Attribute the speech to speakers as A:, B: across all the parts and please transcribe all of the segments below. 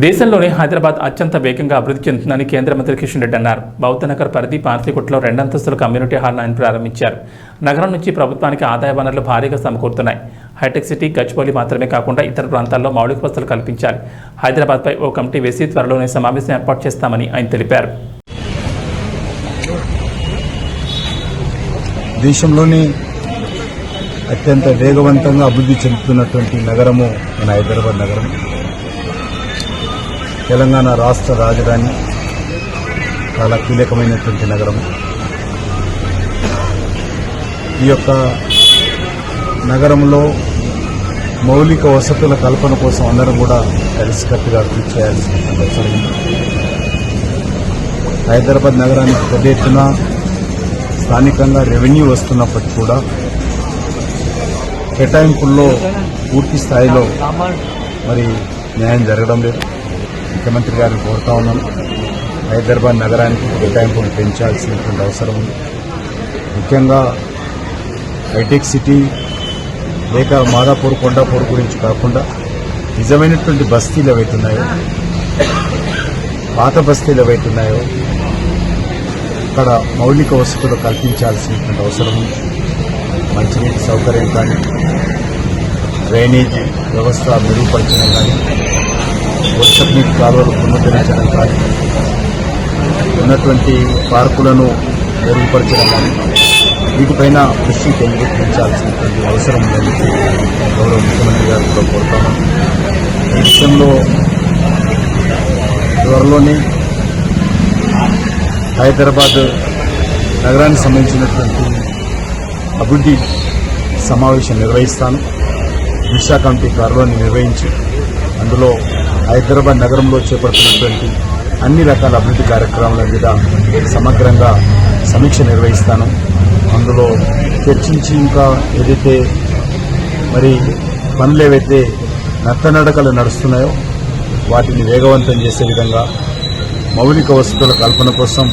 A: దేశంలోనే హైదరాబాద్ అత్యంత వేగంగా అభివృద్ధి చెందుతుందని కేంద్ర మంత్రి కిషన్ రెడ్డి అన్నారు. బౌద్ధనగర్ పరిధి పార్తీకుట్లో రెండంతస్తుల కమ్యూనిటీ హాల్ ఆయన ప్రారంభించారు. నగరం నుంచి ప్రభుత్వానికి ఆదాయ వనరులు భారీగా సమకూరుతున్నాయి. హైటెక్ సిటీ గచ్చిబౌలి మాత్రమే కాకుండా ఇతర ప్రాంతాల్లో మౌలిక వసతులు కల్పించాలి హైదరాబాద్పై ఓ కమిటీ వేసి త్వరలోనే సమావేశం ఏర్పాటు చేస్తామని ఆయన తెలిపారు.
B: దేశంలోనే అత్యంత వేగవంతంగా అభివృద్ధి చెందుతున్నటువంటి నగరము మన హైదరాబాద్ నగరం. తెలంగాణ రాష్ట్ర రాజధాని చాలా కీలకమైనటువంటి నగరం. ఈ యొక్క నగరంలో మౌలిక వసతుల కల్పన కోసం అందరం కూడా కలిసికట్టుగా కృషి చేయాల్సిన అవసరం ఉంది. హైదరాబాద్ నగరానికి పెద్ద ఎత్తున స్థానికంగా రెవెన్యూ వస్తున్నప్పటికీ కూడా కేటాయింపుల్లో పూర్తి స్థాయిలో మరి న్యాయం జరగడం లేదు. ముఖ్యమంత్రి గారిని కోరుతా ఉన్నాను హైదరాబాద్ నగరానికి కేటాయింపులు పెంచాల్సినటువంటి అవసరం ఉంది. ముఖ్యంగా హైటెక్ సిటీ లేక మాదాపూర్ కొండాపూర్ గురించి కాకుండా నిజమైనటువంటి బస్తీలు ఏవైతున్నాయో పాత బస్తీలు ఏవైతున్నాయో అక్కడ మౌలిక వసతులు కల్పించాల్సినటువంటి అవసరం ఉంది. మంచినీటి సౌకర్యం కానీ డ్రైనేజీ వ్యవస్థ మెరుగుపరచడం కానీ వర్షపు నీటి కాలువలు పునరుద్ధరించడం కానీ ఉన్నటువంటి పార్కులను మెరుగుపరచడం కానీ వీటిపైన దృష్టి కేంద్రీకరించాల్సినటువంటి అవసరం ఉందని గౌరవ ముఖ్యమంత్రి గారు కూడా కోరుతాను. ఈ విషయంలో త్వరలోనే హైదరాబాద్ నగరానికి సంబంధించినటువంటి అభివృద్ధి సమావేశం నిర్వహిస్తాను. దిశా కమిటీ త్వరలోనే నిర్వహించి అందులో హైదరాబాద్ నగరంలో చేపడుతున్నటువంటి అన్ని రకాల అభివృద్ధి కార్యక్రమాల మీద సమగ్రంగా సమీక్ష నిర్వహిస్తాను. అందులో చర్చించి ఇంకా ఏదైతే మరి పనులు ఏవైతే నత్తనడకలు నడుస్తున్నాయో వాటిని వేగవంతం చేసే విధంగా మౌలిక వసతుల కల్పన కోసం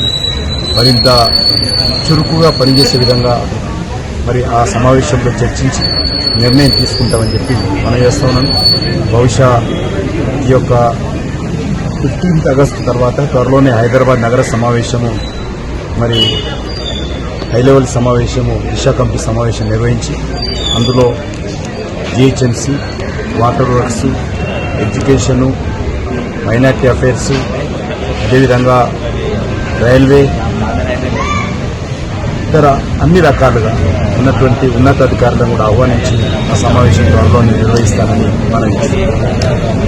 B: మరింత చురుకుగా పనిచేసే విధంగా మరి ఆ సమావేశంలో చర్చించి నిర్ణయం తీసుకుంటామని చెప్పి మనం చేస్తున్నాను బహుశా ఈ యొక్క ఫిఫ్టీన్త్ ఆగస్టు తర్వాత త్వరలోనే హైదరాబాద్ నగర సమావేశము మరి హై లెవెల్ సమావేశము దిశా కమిటీ సమావేశం నిర్వహించి అందులో GHMC water works education minority affairs అదేవిధంగా రైల్వే ఇతర అన్ని రకాలుగా ఉన్నటువంటి ఉన్నతాధికారులను కూడా ఆహ్వానించి ఆ సమావేశం త్వరలో నిర్వహిస్తానని మనం